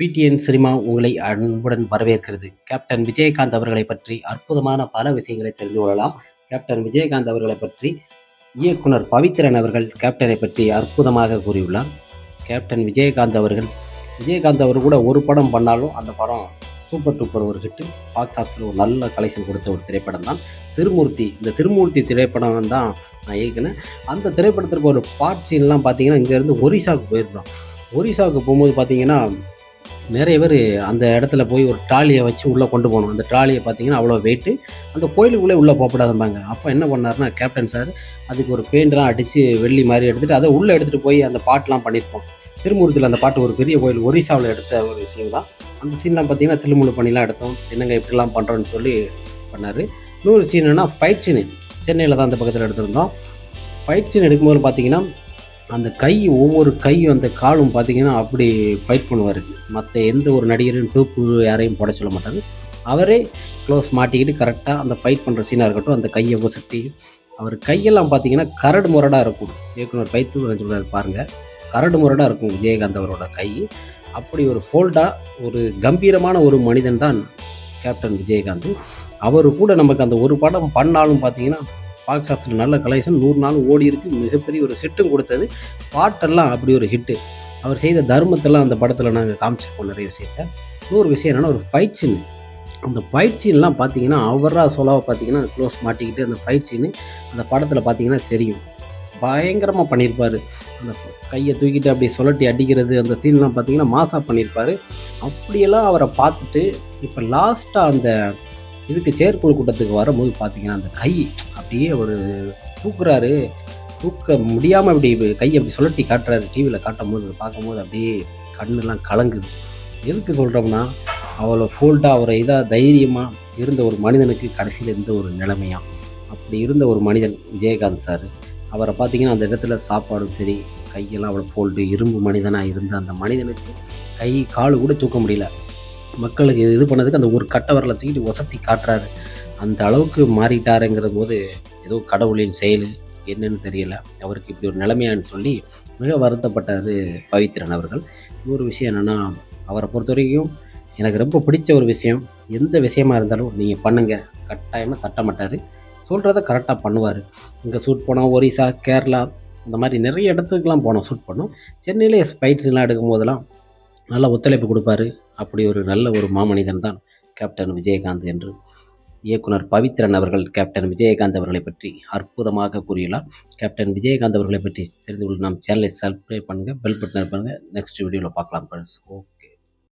PTN cinema உங்களை அன்புடன் வரவேற்கிறது. கேப்டன் விஜயகாந்த் அவர்களை பற்றி அற்புதமான பல விஷயங்களை தெரிந்து கொள்ளலாம். கேப்டன் விஜயகாந்த் அவர்களை பற்றி இயக்குனர் பவித்ரன் அவர்கள் கேப்டனை பற்றி அற்புதமாக கூறியுள்ளார். கேப்டன் விஜயகாந்த் அவர்கள் விஜயகாந்த் அவர் கூட ஒரு படம் பண்ணாலும் அந்த படம் சூப்பர் டூப்பர் ஒரு ஹிட்டு பாக்ஸ் ஆஃபீஸில் ஒரு நல்ல கலெக்ஷன் கொடுத்த ஒரு திரைப்படம் தான். திருமூர்த்தி இந்த திருமூர்த்தி திரைப்படம் தான் நான் இயக்குனேன். அந்த திரைப்படத்திற்கு ஒரு பாட் சீன்லாம் பார்த்தீங்கன்னா இங்கேருந்து ஒரிசாவுக்கு போயிருந்தோம். ஒரிசாவுக்கு போகும்போது பார்த்தீங்கன்னா நிறைய பேர் அந்த இடத்துல போய் ஒரு ட்ராலியை வச்சு உள்ளே கொண்டு போகணும். அந்த ட்ராலியை பார்த்தீங்கன்னா அவ்வளோ வெயிட்டு அந்த கோயிலுக்குள்ளே உள்ளே போகப்படாதும்பாங்க. அப்போ என்ன பண்ணாருன்னா கேப்டன் சார் அதுக்கு ஒரு பெயிண்ட்லாம் அடித்து வெள்ளி மாதிரி எடுத்துகிட்டு அதை உள்ளே எடுத்துகிட்டு போய் அந்த பாட்டெலாம் பண்ணியிருப்போம். திருமூர்த்தியில் அந்த பாட்டு ஒரு பெரிய கோயில் ஒரிசாவில் எடுத்த ஒரு விஷயம் தான். அந்த சீன்லாம் பார்த்தீங்கன்னா திருமுழு பண்ணிலாம் எடுத்தோம். என்னங்க இப்படிலாம் பண்ணுறோன்னு சொல்லி பண்ணார். இன்னொரு சீன் என்னென்னா ஃபைட் சீனு சென்னையில் தான் அந்த பக்கத்தில் எடுத்திருந்தோம். ஃபைட் சீன் எடுக்கும்போது பார்த்தீங்கன்னா அந்த கை ஒவ்வொரு கையும் அந்த காலும் பார்த்தீங்கன்னா அப்படி ஃபைட் பண்ணுவார். மற்ற எந்த ஒரு நடிகரும் டூப்பு யாரையும் போட சொல்ல மாட்டார். அவரே க்ளோஸ் மாட்டிக்கிட்டு கரெக்டாக அந்த ஃபைட் பண்ணுற சீனாக இருக்கட்டும் அந்த கையை ஒசத்தி அவர் கையெல்லாம் பார்த்தீங்கன்னா கரடு முரடாக இருக்கும். இயக்குனர் பைத்து சொல்கிறார் பாருங்கள் கரடு முரடாக இருக்கும் விஜயகாந்த் அவரோட கை. அப்படி ஒரு ஃபோல்டாக ஒரு கம்பீரமான ஒரு மனிதன் தான் கேப்டன் விஜயகாந்த். அவர் கூட நமக்கு அந்த ஒரு படம் பண்ணாலும் பார்த்தீங்கன்னா பாக்ஸ் ஆஃபீஸில் நல்ல கலெக்ஷன். நூறு நாள் ஓடி இருக்கு. மிகப்பெரிய ஒரு ஹிட்டும் கொடுத்தது. பாட்டெல்லாம் அப்படி ஒரு ஹிட்டு அவர் செய்த தர்மத்தெல்லாம் அந்த படத்தில் நாங்கள் காமிச்சிருப்போம் நிறைய விஷயத்த. இன்னொரு விஷயம் என்னென்னா ஒரு ஃபைட் சீன் அந்த ஃபைட் சீன்லாம் பார்த்தீங்கன்னா அவராக சொல்லாவை பார்த்தீங்கன்னா க்ளோஸ் மாட்டிக்கிட்டு அந்த ஃபைட் சீனு அந்த படத்தில் பார்த்தீங்கன்னா தெரியும். பயங்கரமாக பண்ணியிருப்பார் அந்த கையை தூக்கிட்டு அப்படி சுழட்டி அடிக்கிறது அந்த சீன்லாம் பார்த்தீங்கன்னா மாசாக பண்ணியிருப்பார் அப்படியெல்லாம் அவரை பார்த்துட்டு இப்போ லாஸ்ட்டாக அந்த இதுக்கு செயற்குழு கூட்டத்துக்கு வரும்போது பார்த்தீங்கன்னா அந்த கை அப்படியே ஒரு தூக்குறாரு. தூக்க முடியாமல் இப்படி கையை அப்படி சுழட்டி காட்டுறாரு டிவியில் காட்டும் போது பார்க்கும்போது அப்படியே கண்ணெல்லாம் கலங்குது. எதுக்கு சொல்கிறோம்னா அவ்வளோ ஃபோல்டாக அவரை இதாக தைரியமாக இருந்த ஒரு மனிதனுக்கு கடைசியில் இருந்த ஒரு நிலைமையாக அப்படி இருந்த ஒரு மனிதன் விஜயகாந்த் சார் அவரை பார்த்தீங்கன்னா அந்த இடத்துல சாப்பாடும் சரி கையெல்லாம் அவ்வளோ ஃபோல்டு இரும்பு மனிதனாக இருந்த அந்த மனிதனுக்கு கை காலு கூட தூக்க முடியல. மக்களுக்கு இது பண்ணதுக்கு அந்த ஒரு கட்டை வரலை தூக்கிட்டு வசத்தி காட்டுறாரு. அந்த அளவுக்கு மாறிட்டாருங்கிற போது ஏதோ கடவுளின் செயல் என்னன்னு தெரியல. அவருக்கு இப்படி ஒரு நிலைமையான்னு சொல்லி மிக வருத்தப்பட்டார் பவித்ரன் அவர்கள். இன்னொரு விஷயம் என்னென்னா அவரை பொறுத்த வரைக்கும் எனக்கு ரொம்ப பிடிச்ச ஒரு விஷயம் எந்த விஷயமா இருந்தாலும் நீங்கள் பண்ணுங்கள் கட்டாயமாக தட்ட மாட்டார். சொல்கிறத கரெக்டாக பண்ணுவார். இங்கே ஷூட் போனோம் ஒரிசா கேரளா இந்த மாதிரி நிறைய இடத்துக்குலாம் போனோம் ஷூட் பண்ணோம். சென்னையில் ஸ்பைட்ஸ்லாம் எடுக்கும் போதெல்லாம் நல்லா ஒத்துழைப்பு கொடுப்பாரு. அப்படி ஒரு நல்ல ஒரு மாமனிதன் தான் கேப்டன் விஜயகாந்த் என்று. இயக்குனர் பவித்ரன் அவர்கள் கேப்டன் விஜயகாந்த் அவர்களை பற்றி அற்புதமாக கூறியுள்ளார். கேப்டன் விஜயகாந்த் அவர்களை பற்றி தெரிந்து கொள்ள நம் சேனலை சப்ஸ்கிரைப் பண்ணுங்கள் பெல் பட்டன் பண்ணுங்கள் நெக்ஸ்ட் வீடியோவில் பார்க்கலாம் ஃப்ரெண்ட்ஸ் ஓ.